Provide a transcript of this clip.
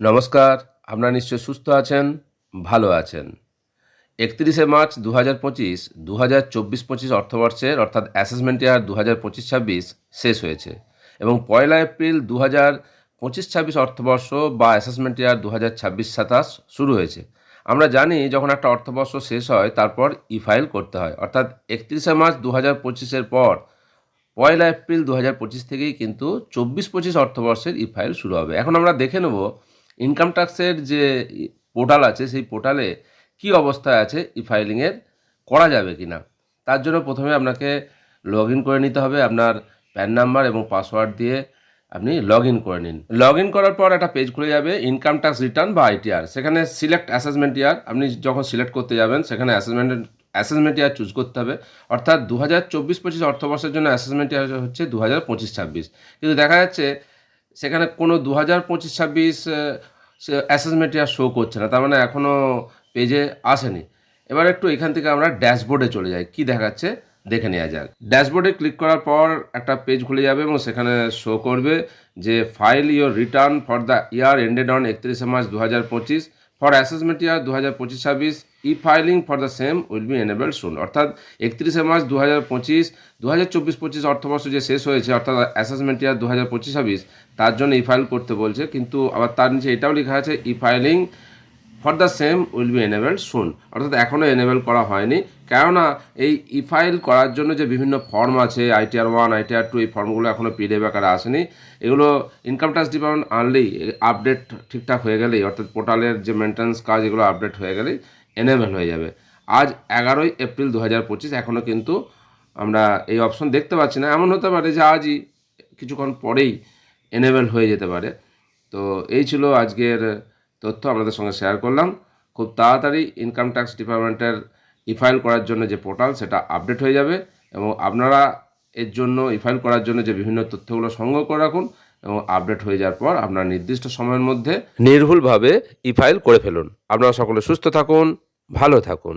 নমস্কার, আপনারা নিশ্চয় সুস্থ আছেন, ভালো আছেন। একত্রিশে মার্চ দু হাজার পঁচিশ দু হাজার চব্বিশ পঁচিশ অর্থবর্ষের অর্থাৎ অ্যাসেসমেন্ট ইয়ার দু হাজার পঁচিশ ছাব্বিশ শেষ হয়েছে এবং পয়লা এপ্রিল দু হাজার পঁচিশ ছাব্বিশ অর্থবর্ষ বা অ্যাসেসমেন্ট ইয়ার দু হাজার ছাব্বিশ সাতাশ শুরু হয়েছে। আমরা জানি যখন একটা অর্থবর্ষ শেষ হয়, তারপর ই ফাইল করতে হয়। অর্থাৎ একত্রিশে মার্চ দু হাজার পঁচিশের পর পয়লা এপ্রিল দু হাজার পঁচিশ থেকেই কিন্তু চব্বিশ পঁচিশ অর্থবর্ষের ই ফাইল শুরু হবে। এখন আমরা দেখে নেব ইনকাম ট্যাক্সের যে পোর্টাল আছে, সেই পোর্টালে কি অবস্থায় আছে ই ফাইলিংয়ের করা যাবে কি না তার জন্য প্রথমে আপনাকে লগ করে নিতে হবে, আপনার প্যান নাম্বার এবং পাসওয়ার্ড দিয়ে আপনি লগ করে নিন। লগ করার পর একটা পেজ খুলে যাবে ইনকাম ট্যাক্স রিটার্ন বা আইটিআর সেখানে সিলেক্ট অ্যাসেসমেন্ট ইয়ার আপনি যখন সিলেক্ট করতে যাবেন, সেখানে অ্যাসেসমেন্ট অ্যাসেসমেন্ট ইয়ার চুজ করতে হবে। অর্থাৎ দু হাজার চব্বিশ পঁচিশ অর্থবর্ষের জন্য অ্যাসেসমেন্ট ইয়ার হচ্ছে দু হাজার পঁচিশ ছাব্বিশ। কিন্তু দেখা যাচ্ছে সেখানে কোনো দু হাজার পঁচিশ, ছাব্বিশ অ্যাসেসমেন্ট ইয়ার শো করছে না। তার মানে এখনও পেজে আসেনি। এবার একটু এখান থেকে আমরা ড্যাশবোর্ডে চলে যাই। কি দেখাচ্ছে? দেখে নেওয়া যাক। ড্যাশবোর্ডে ক্লিক করার পর একটা পেজ খুলে যাবে এবং সেখানে শো করবে যে file your return for the year ended on একত্রিশে মার্চ দু হাজার পঁচিশ। ফর অ্যাসেসমেন্ট ইয়ার দু হাজার পঁচিশ ছাব্বিশ E filing for the same will be enable soon অর্থাৎ একত্রিশে মার্চ দু হাজার পঁচিশ দু হাজার চব্বিশ পঁচিশ অর্থবর্ষ যে শেষ হয়েছে, অর্থাৎ অ্যাসেসমেন্ট ইয়ার দু হাজার পঁচিশ ছাব্বিশ, তার জন্য ই ফাইল করতে বলছে। কিন্তু আবার তার নিচে এটাও লেখা আছে E filing for the same will be enable soon অর্থাৎ এখনও এনেবেল করা হয়নি। কেননা এই ই ফাইল করার জন্য যে বিভিন্ন ফর্ম আছে আইটিআর ওয়ান আইটিআর টু এই ফর্মগুলো এখনও পিডিএফ আকারে আসেনি। এগুলো ইনকাম ট্যাক্স ডিপার্টমেন্ট আনলেই আপডেট ঠিকঠাক হয়ে গেলেই, অর্থাৎ পোর্টালের যে মেনটেন্স কাজ, এগুলো আপডেট হয়ে গেলেই এনেবেল হয়ে যাবে। আজ এগারোই এপ্রিল দু হাজার পঁচিশ এখনও কিন্তু আমরা এই অপশন দেখতে পাচ্ছি না। এমন হতে পারে যে আজই কিছুক্ষণ পরেই এনেবেল হয়ে যেতে পারে। তো এই ছিল আজকের তথ্য আপনাদের সঙ্গে শেয়ার করলাম। খুব তাড়াতাড়ি ইনকাম ট্যাক্স ডিপার্টমেন্টের ইফাইল ফাইল করার জন্য যে পোর্টাল সেটা আপডেট হয়ে যাবে এবং আপনারা এর জন্য ইফাইল ফাইল করার জন্য যে বিভিন্ন তথ্যগুলো সংগ্রহ করে রাখুন এবং আপডেট হয়ে যাওয়ার পর আপনার নির্দিষ্ট সময়ের মধ্যে নির্ভুলভাবে ইফাইল ফাইল করে ফেলুন। আপনারা সকলে সুস্থ থাকুন, ভালো থাকুন।